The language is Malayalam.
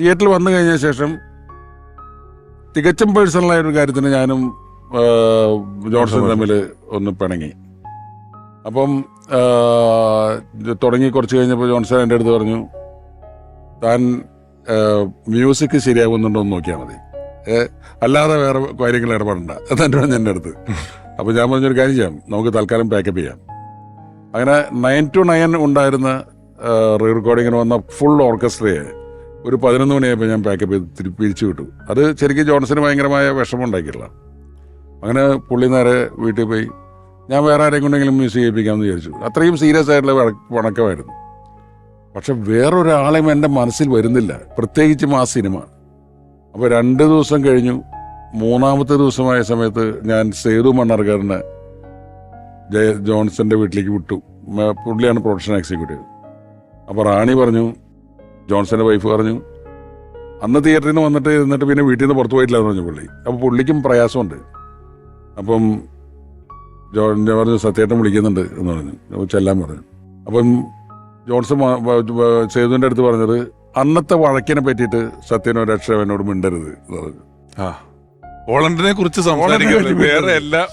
തിയേറ്ററിൽ വന്നു കഴിഞ്ഞ ശേഷം തികച്ചും പേഴ്സണലായ ഒരു കാര്യത്തിന് ഞാനും ജോൺസൺ തമ്മിൽ ഒന്ന് പിണങ്ങി. അപ്പം തുടങ്ങി കുറച്ച് കഴിഞ്ഞപ്പോൾ ജോൺസൺ എന്റെ അടുത്ത് പറഞ്ഞു താൻ മ്യൂസിക് ശരിയാകുന്നുണ്ടോ എന്ന് നോക്കിയാൽ മതി. അല്ലാതെ വേറെ കാര്യങ്ങൾ ഇടപെടണ്ട. എന്നെ പറഞ്ഞു എന്റെ അടുത്ത്. അപ്പോൾ ഞാൻ പറഞ്ഞൊരു കാര്യം ചെയ്യാം. നമുക്ക് തൽക്കാലം പാക്കപ്പ് ചെയ്യാം. അങ്ങനെ നയൻ ടു നയൻ ഉണ്ടായിരുന്ന റീ റെക്കോർഡിങ്ങിന് വന്ന ഫുൾ ഓർക്കസ്ട്രയെ ഒരു പതിനൊന്ന് മണിയായപ്പോൾ ഞാൻ പാക്കപ്പ് ചെയ്ത് തിരി പിരിച്ചു വിട്ടു. അത് ശരിക്കും ജോൺസന് ഭയങ്കരമായ വിഷമം ഉണ്ടാക്കിയിട്ടില്ല അങ്ങനെ പുള്ളി നേരെ വീട്ടിൽ പോയി. ഞാൻ വേറെ ആരെയും കൊണ്ടെങ്കിലും മ്യൂസിക് ചെയ്യിപ്പിക്കാമെന്ന് വിചാരിച്ചു. അത്രയും സീരിയസ് ആയിട്ടുള്ള വണക്കമായിരുന്നു പക്ഷെ വേറൊരാളെയും എന്റെ മനസ്സിൽ വരുന്നില്ല. പ്രത്യേകിച്ചും ആ സിനിമ. അപ്പോൾ രണ്ട് ദിവസം കഴിഞ്ഞു. മൂന്നാമത്തെ ദിവസമായ സമയത്ത് ഞാൻ സേതു മണ്ണാർക്കാരനെ ജയ ജോൺസന്റെ വീട്ടിലേക്ക് വിട്ടു. പുള്ളിയാണ് പ്രൊഡക്ഷൻ എക്സിക്യൂട്ടീവ് അപ്പോൾ റാണി പറഞ്ഞു ജോൺസന്റെ വൈഫ് പറഞ്ഞു അന്ന് തിയേറ്ററിൽ നിന്ന് വന്നിട്ട് എന്നിട്ട് പിന്നെ വീട്ടിൽ നിന്ന് പുറത്തു പോയിട്ടില്ല എന്ന് പറഞ്ഞു പുള്ളി. അപ്പോൾ പുള്ളിക്കും പ്രയാസമുണ്ട്. അപ്പം ജോൺ പറഞ്ഞു സത്യേട്ടൻ വിളിക്കുന്നുണ്ട് എന്ന് പറഞ്ഞു. അപ്പോൾ ചെല്ലാൻ പറഞ്ഞു. അപ്പം ജോൺസൺ സേതുവിന്റെ അടുത്ത് പറഞ്ഞത് അന്നത്തെ വഴക്കിനെ പറ്റിയിട്ട് സത്യനോ രക്ഷവനോട് മിണ്ടരുത് എന്ന് പറഞ്ഞു. ആ. പോളണ്ടിനെ കുറിച്ച് സംസാരിക്കുന്നത് എല്ലാം വേറെ എല്ലാ